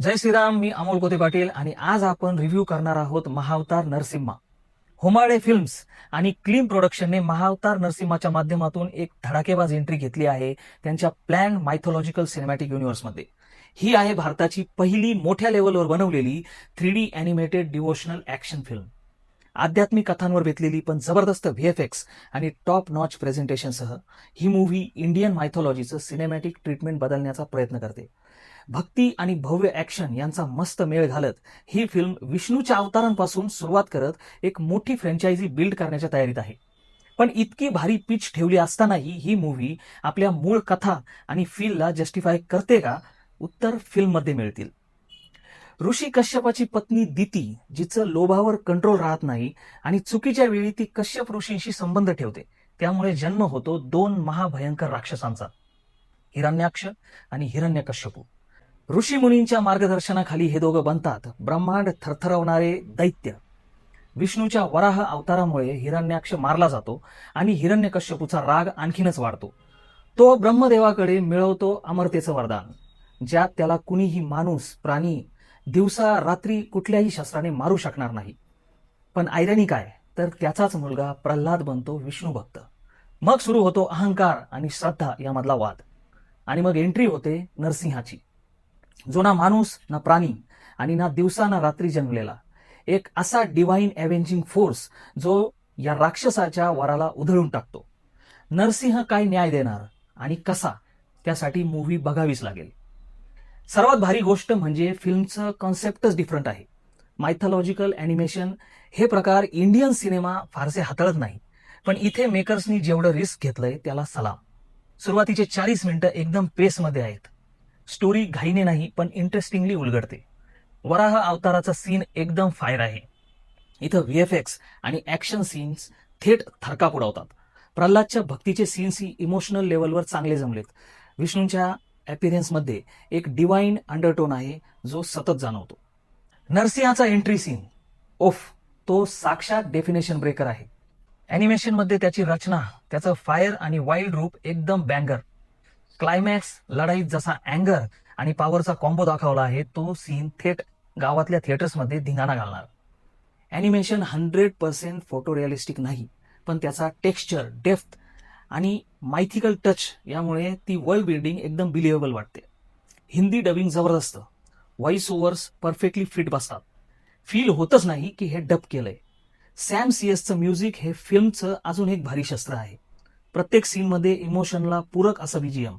जय श्रीराम मी अमोल कोते पाटील आणि आज आपण रिव्ह्यू करणार आहोत महावतार नरसिम्हा. होमाळे फिल्म्स आणि क्लीन प्रोडक्शनने महावतार नरसिम्हाच्या माध्यमातून एक धडाकेबाज एंट्री घेतली आहे त्यांच्या प्लॅन मायथॉलॉजिकल सिनेमॅटिक युनिव्हर्समध्ये ही आहे भारताची पहिली मोठ्या लेवलवर बनवलेली three D animated devotional action film आध्यात्मिक कथांवर बेतलेली पण जबरदस्त व्हीएफएक्स आणि टॉप नॉच प्रेझेंटेशनसह ही मूव्ही इंडियन मायथॉलॉजीचं सिनेमॅटिक ट्रीटमेंट बदलण्याचा प्रयत्न करते. भक्ती आणि भव्य ॲक्शन यांचा मस्त मेळ घालत ही फिल्म विष्णूच्या अवतारांपासून सुरुवात करत एक मोठी फ्रँचायझी बिल्ड करण्याच्या तयारीत आहे. पण इतकी भारी पिच ठेवली असतानाही ही मूव्ही आपल्या मूळ कथा आणि फीलला जस्टिफाय करते का? उत्तर फिल्ममध्ये मिळतील. ऋषी कश्यपाची पत्नी दिती जिचं लोभावर कंट्रोल राहत नाही आणि चुकीच्या वेळी ती कश्यप ऋषींशी संबंध ठेवते. त्यामुळे जन्म होतो दोन महाभयंकर राक्षसांचा. हिरण्याक्ष आणि हिरण्यकश्यपू. ऋषी मुनींच्या मार्गदर्शनाखाली हे दोघं बनतात. ब्रह्मांड थरथरवणारे दैत्य. विष्णूच्या वराह अवतारामुळे हिरण्याक्ष मारला जातो आणि हिरण्यकश्यपूचा राग आणखीनच वाढतो. तो ब्रह्मदेवाकडे मिळवतो अमरतेचं वरदान ज्यात त्याला कुणीही माणूस प्राणी दिवसा रात्री कुठल्याही शस्त्राने मारू शकणार नाही. पण आयरणी काय? तर त्याचाच मुलगा प्रल्हाद बनतो विष्णू भक्त. मग सुरू होतो अहंकार आणि श्रद्धा यामधला वाद. आणि मग एंट्री होते नरसिंहाची. जो ना माणूस ना प्राणी आणि ना दिवसा ना रात्री जन्मलेला. एक असा डिवाइन एव्हेंजिंग फोर्स जो या राक्षसाच्या वराला उधळून टाकतो. नरसिंह काय न्याय देणार आणि कसा त्यासाठी मूव्ही बघावीच लागेल. सर्वात भारी गोष्ट म्हणजे फिल्मचं कॉन्सेप्टच डिफरंट आहे. मायथॉलॉजिकल अॅनिमेशन हे प्रकार इंडियन सिनेमा फारसे हाताळत नाही. पण इथे मेकर्सनी जेवढं रिस्क घेतलंय त्याला सलाम. सुरुवातीचे चाळीस मिनिटं एकदम पेसमध्ये आहेत. स्टोरी घाईने नाही पण इंटरेस्टिंगली उलगडते. वराह अवताराचा सीन एकदम फायर आहे. इथं व्ही एफ एक्स आणि ॲक्शन सीन्स थेट थरकाप उडवतात. प्रल्हादच्या भक्तीचे सीन्सही इमोशनल लेवलवर चांगले जमलेत. विष्णूंच्या ॲपिरियन्समध्ये एक डिवाईन अंडरटोन आहे जो सतत जाणवतो. नरसिंहाचा एंट्री सीन ओफ तो साक्षात डेफिनेशन ब्रेकर आहे. ॲनिमेशनमध्ये त्याची रचना त्याचं फायर आणि वाईल्ड रूप एकदम बँगर क्लायमॅक्स लढाईत जसा अँगर आणि पॉवरचा कॉम्बो दाखवला आहे तो सीन थेट गावातल्या थिएटर्समध्ये धिंगाणा घालणार. Animation hundred percent photo realistic नाही पण त्याचा टेक्स्चर डेफ्थ आणि मायथिकल टच यामुळे ती वर्ल्ड बिल्डिंग एकदम बिलिव्हेबल वाटते. हिंदी डबिंग जबरदस्त. व्हॉइस ओव्हर्स परफेक्टली फिट बसतात. फील होतच नाही की हे डब केलंय. सॅम सीएसचं म्युझिक हे फिल्मचं अजून एक भारी शस्त्र आहे. प्रत्येक सीनमध्ये इमोशनला पूरक असं बीजीएम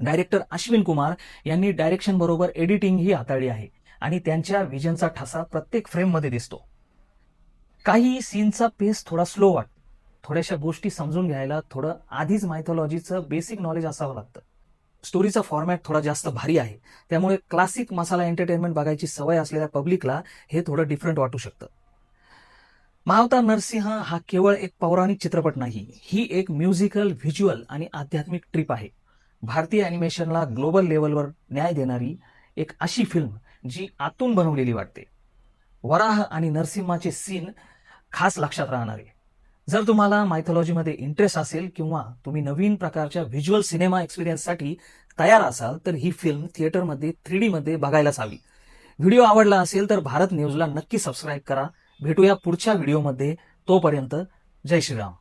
डायरेक्टर अश्विन कुमार यांनी डायरेक्शन बरोबर एडिटिंग ही हाताळली आहे आणि त्यांच्या विजनचा ठसा प्रत्येक फ्रेममध्ये दिसतो. काही सीनचा पेस थोडा स्लो वाटतो थोड्याशा गोष्टी समजून घ्यायला थोडं आधीच मायथॉलॉजीचं बेसिक नॉलेज असावं लागतं. स्टोरीचा फॉर्मॅट थोडा जास्त भारी आहे. त्यामुळे क्लासिक मसाला एंटरटेनमेंट बघायची सवय असलेल्या पब्लिकला हे थोडं डिफरंट वाटू शकतं. मावता नरसिंह हा केवळ एक पौराणिक चित्रपट नाही ही एक म्युझिकल व्हिज्युअल आणि आध्यात्मिक ट्रिप आहे. भारतीय अॅनिमेशनला ग्लोबल लेवलवर न्याय देणारी एक अशी फिल्म जी आतून बनवलेली वाटते. वराह आणि नरसिंहाचे सीन खास लक्षात राहणारे. जर तुम्हाला मायथॉलॉजीमध्ये इंटरेस्ट असेल किंवा तुम्ही नवीन प्रकारच्या व्हिज्युअल सिनेमा एक्सपिरियन्ससाठी तयार असाल तर ही फिल्म थिएटरमध्ये थ्री डीमध्ये बघायलाच हवी. व्हिडिओ आवडला असेल तर भारत न्यूजला नक्की सबस्क्राईब करा. भेटूया पुढच्या व्हिडिओमध्ये तोपर्यंत जय श्रीराम.